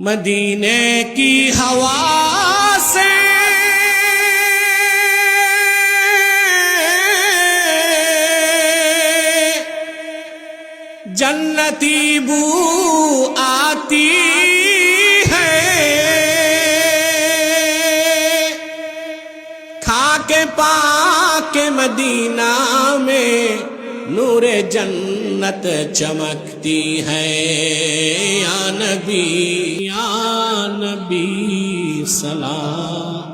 मदीने की हवा से जन्नती बू आती है। खाके पाके मदीना में नूरे जन्नत चमकती है या नबी या नबी सलाम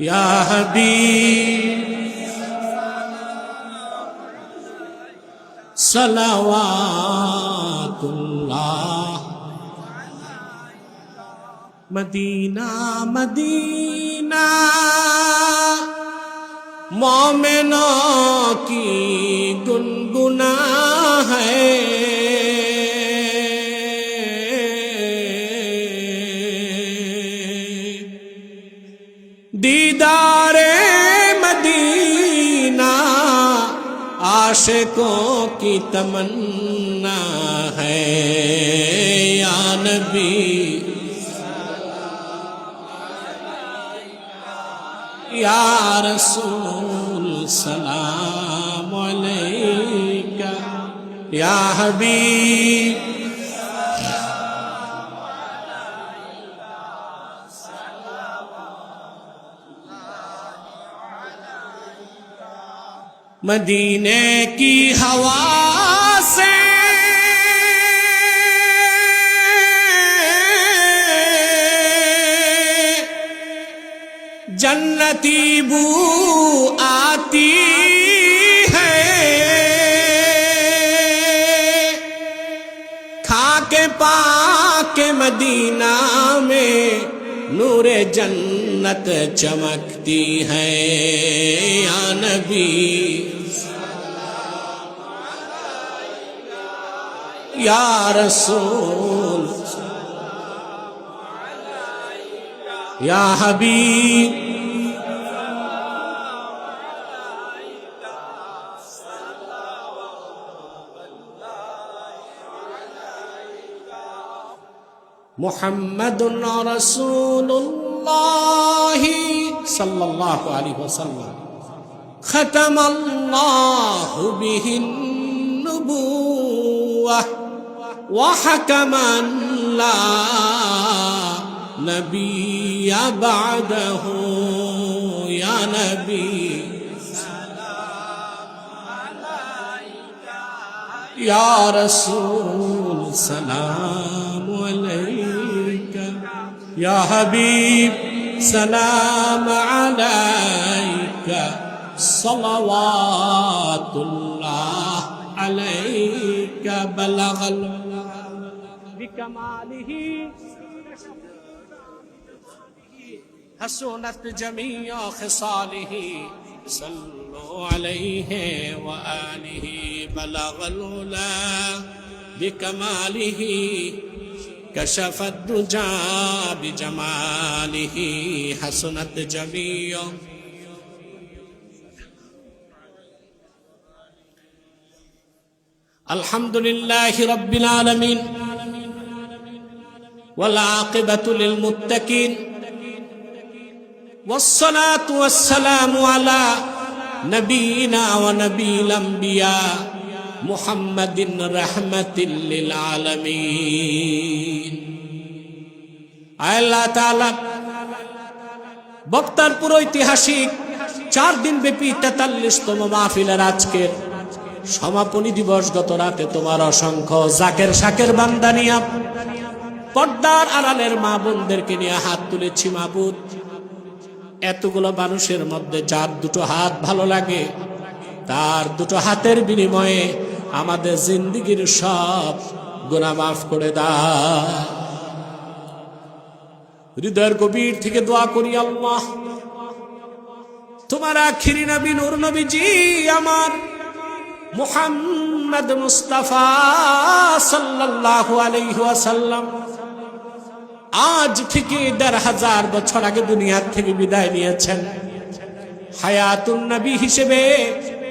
या हबीब सलावातुल्लाह मदीना मदीना मोमिनों की गुनगुना है दीदारे मदीना आशिकों की तमन्ना है या नबी یا رسول سلام علیکہ یا حبیب مدینے کی ہوا जन्नती बू आती है। खाके पाके मदीना में नूरे जन्नत चमकती है। या नबी। या रसूल। या हबीब। محمد رسول الله صلى الله عليه وسلم. ختم الله به النبوة وحكما لا نبي بعده. يا نبي يا رسول سلام يا حبيب سلام عليك. صلوات الله عليك بلغ بكماله. حسنت جميع خصاله. صلوا عليه وآله بلغ العلا بكماله. كشف الدجى بجماله حسنت جميع. الحمد لله رب العالمين والعاقبة للمتقين والصلاة والسلام على نبينا ونبي الأنبياء মুহাম্মাদিন রাহমাতিল্লিল আলামিন। আল্লাহ বক্তারপুর ঐতিহাসিক চার দিন ব্যাপী তেতাল্লিশতম মাহফিলের আজকে সমাপনী দিবস গত রাতে তোমার অসংখ্য জাকের শাকের বান্দানিয়া পর্দার আড়ালের মা বোনদেরকে নিয়ে হাত তুলেছি মাবুদ এতগুলো মানুষের মধ্যে যার দুটো হাত ভালো লাগে, তার দুটো হাতের বিনিময়ে আমাদের জিন্দিগির সব গুণা মাফ করে দা হৃদয়ের গভীর থেকে দোয়া করি আল্লাহ। তোমার আখিরি নবী, নূর নবীজি আমার মুহাম্মদ মুস্তাফা সাল্লাল্লাহু আলাইহি ওয়াসাল্লাম। আজ থেকে দেড় হাজার বছর আগে দুনিয়ার থেকে বিদায় নিয়েছেন। হায়াতুন নবী হিসেবে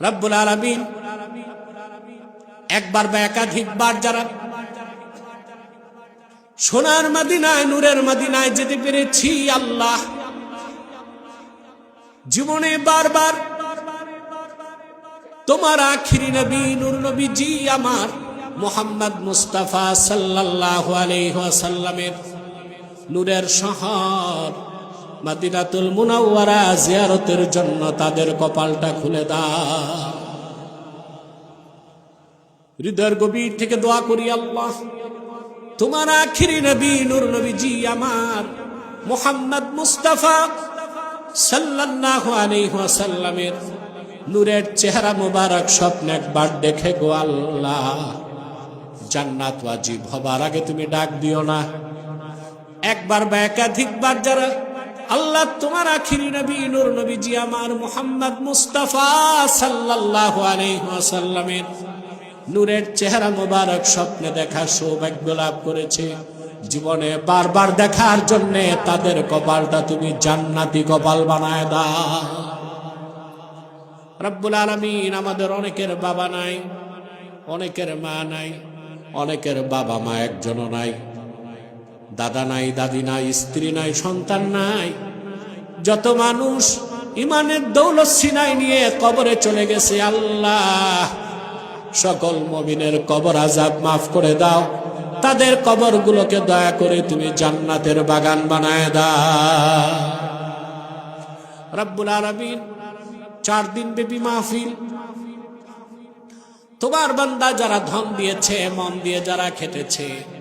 রব্বুল আলামিন, একবার বা একাধিকবার যারা সোনার মাদিনায়, নূরের মাদিনায় যেতে পেরেছি আল্লাহ। জীবনে বারবার তোমার আখিরি নবী, নূর নবী জি আমার মোহাম্মদ মুস্তাফা সাল্লাল্লাহু আলাইহি ওয়াসাল্লামের নূরের শহর। মাদিনাতুল মুনাওয়ারা জিয়ারতের জন্য তাদের কপালটা খুলে দাও। হৃদয়ের গভীর থেকে দোয়া করি আল্লাহ, তোমার আখিরি নবী, নূর নবীজি আমার, মোহাম্মদ মুস্তাফা সাল্লাল্লাহু আলাইহি ওয়াসাল্লামের নূরের চেহারা মোবারক স্বপ্ন একবার দেখে গো আল্লাহ। জান্নাত ওয়াজিব হবার আগে তুমি ডাক দিও না। একবার বা একাধিকবার যারা আল্লাহ তোমার আখিরি নবী, নূর নবীজি আমার মোহাম্মদ মুস্তাফা সাল্লাল্লাহু আলাইহি ওয়াসাল্লামের নূরের চেহারা মোবারক স্বপ্নে দেখার সৌভাগ্য লাভ করেছে। জীবনে বারবার দেখার জন্য তাদের কপালটা তুমি জান্নাতি কপাল বানায় দাও। রব্বুল আলমিন আমাদের অনেকের বাবা নাই, অনেকের মা নাই, অনেকের বাবা মা একজনও নাই। দাদা নাই, দাদি নাই, স্ত্রী নাই, সন্তান নাই। যত মানুষ ইমানের দৌলত সিনাই নিয়ে কবরে চলে গেছে, আল্লাহ, সকল মমিনের কবর আজাব মাফ করে দাও। তাদের কবরগুলোকে দয়া করে তুমি জান্নাতের বাগান বানায় দাও। রব্বুল আলমিন, চার দিন ব্যাপী মাহফিল। তোমার বান্দা যারা ধন দিয়েছে, মন দিয়ে যারা খেটেছে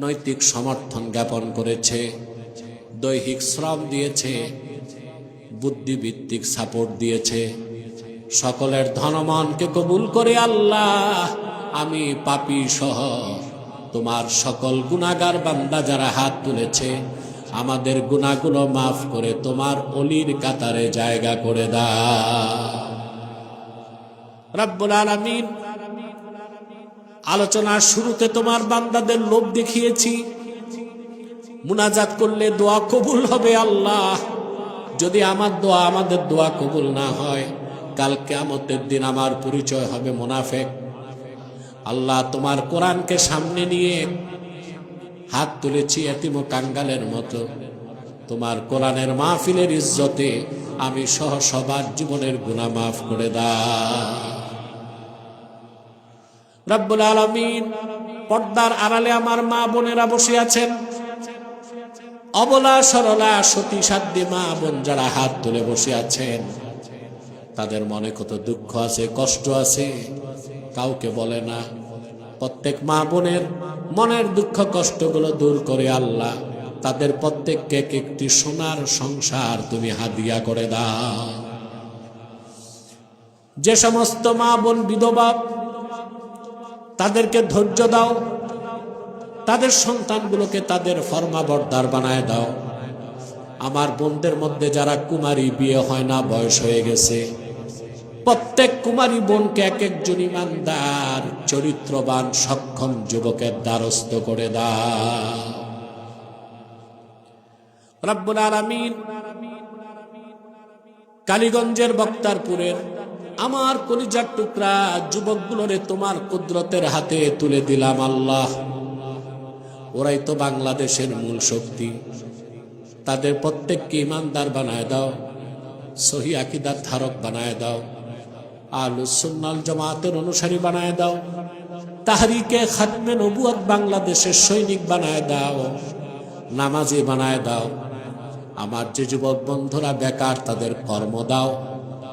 নৈতিক সমর্থন জ্ঞাপন করেছে, দৈহিক শ্রম দিয়েছে বুদ্ধিভিত্তিক সাপোর্ট দিয়েছে। সকলের ধনমনকে কবুল করে আল্লাহ, আমি পাপি সহ তোমার সকল গুণাগার বান্দা যারা হাত তুলেছে, আমাদের গুণাগুলো মাফ করে তোমার অলির কাতারে জায়গা করে দা রব্বুল আলামিন আলোচনার শুরুতে তোমার বান্দাদের লোভ দেখিয়েছি। মুনাজাত করলে দোয়া কবুল হবে আল্লাহ। যদি আমার দোয়া আমাদের দোয়া কবুল না হয়, কাল কেয়ামতের দিন আমার পরিচয় হবে মোনাফেক। আল্লাহ তোমার কোরআনকে সামনে নিয়ে হাত তুলেছি এতিম কাঙ্গালের মতো। তোমার কোরআনের মাহফিলের ইজ্জতে আমি সহ সবার জীবনের গুণা মাফ করে দা রব্বুল আলমিন পর্দার আড়ালে আমার মা বোনেরা বসে আছেন। অবলা, সরলা, সতী, সাধ্যে মা বোন যারা হাত তুলে বসে আছেন। তাদের মনে কত দুঃখ আছে, কষ্ট আছে, কাউকে বলে না। প্রত্যেক মা বোনের মনের দুঃখ, কষ্টগুলো দূর করে আল্লাহ। তাদের প্রত্যেককে একটি সোনার সংসার তুমি হাদিয়া করে দাও। যে সমস্ত মা বোন বিধবা তাদেরকে ধৈর্য দাও। তাদের সন্তানগুলোকে তাদের ফর্মাবর্দার বানায় দাও। আমার বোনদের মধ্যে যারা কুমারী বিয়ে হয় না, বয়স হয়ে গেছে। প্রত্যেক কুমারী বোনকে এক একজন ইমানদার, চরিত্রবান, সক্ষম যুবকের দ্বারস্থ করে দাও। রব্বুল আলামিন কালীগঞ্জের বক্তারপুরের আমার কলিজার টুকরা যুবকগুলোরে তোমার কুদরতের হাতে তুলে দিলাম আল্লাহ। ওরাই তো বাংলাদেশের মূল শক্তি। তাদের প্রত্যেককে ইমানদার বানায় দাও, সহি আকিদার ধারক বানায় দাও আলুসুন্নাল জামাতের অনুসারী বানায় দাও, তাহারিকে খাতমে নবুয়াত বাংলাদেশের সৈনিক বানায় দাও, নামাজি বানায় দাও। আমার যে যুবক বন্ধুরা বেকার তাদের কর্ম দাও।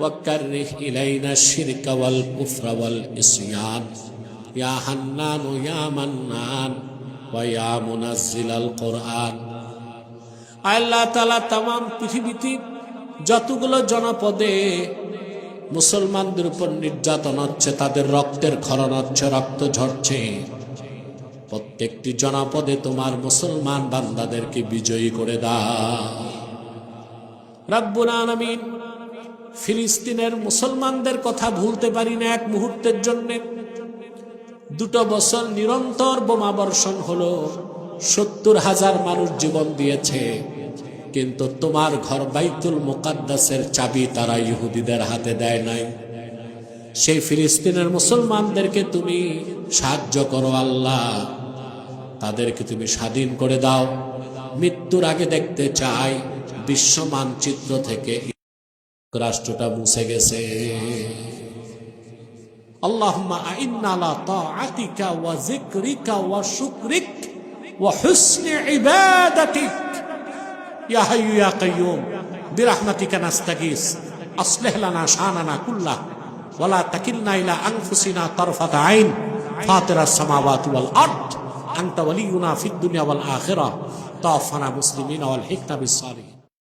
وكره إلينا الشرك والكفر والعصيان يا حنان يا منان ويا منزل القرآن আল্লাহ তালা তাম পৃথিবীতে যতগুলো জনপদে মুসলমানদের উপর নির্যাতন হচ্ছে তাদের রক্তের খরণ হচ্ছে রক্ত ঝরছে প্রত্যেকটি জনপদে তোমার মুসলমান বান্দাদেরকে বিজয়ী করে দাও রাব্বুল আলামিন ফিলিস্তিনের মুসলমানদের কথা ভুলতে পারি না এক মুহূর্তের জন্য। দুটো বছর নিরন্তর বোমা বর্ষণ হলো, সত্তর হাজার মানুষ জীবন দিয়েছে। কিন্তু তোমার ঘর বাইতুল মুকাদ্দাসের চাবি তারা ইহুদিদের হাতে দেয় নাই। সেই ফিলিস্তিনের মুসলমানদেরকে তুমি সাহায্য করো আল্লাহ। তাদেরকে তুমি স্বাধীন করে দাও। মৃত্যুর আগে দেখতে চাই বিশ্ব মানচিত্র থেকে রাষ্ট্রটা মুছে গেছে। আল্লাহমা আইন্নালা তাআতিকা ওয়া যিকরিকা ওয়া শুকরিক ওয়া হুসনি ইবাদাতিক। ইয়া হাইয়ু ইয়া কাইয়ুম, বিরাহমাতিকা নাস্তাগিস, আসলিহ লানা শানানা কুল্লাহ ওয়ালা তাকিলনা ইলা আনফুসিনা তারফাত আইন। ফাতিরাস সামাওয়াতি ওয়াল আরদ, আনতা ওয়ালিয়ুনা ফিদ দুনিয়া ওয়াল আখিরাহ তাওফানা মুসলিমিনা ওয়াল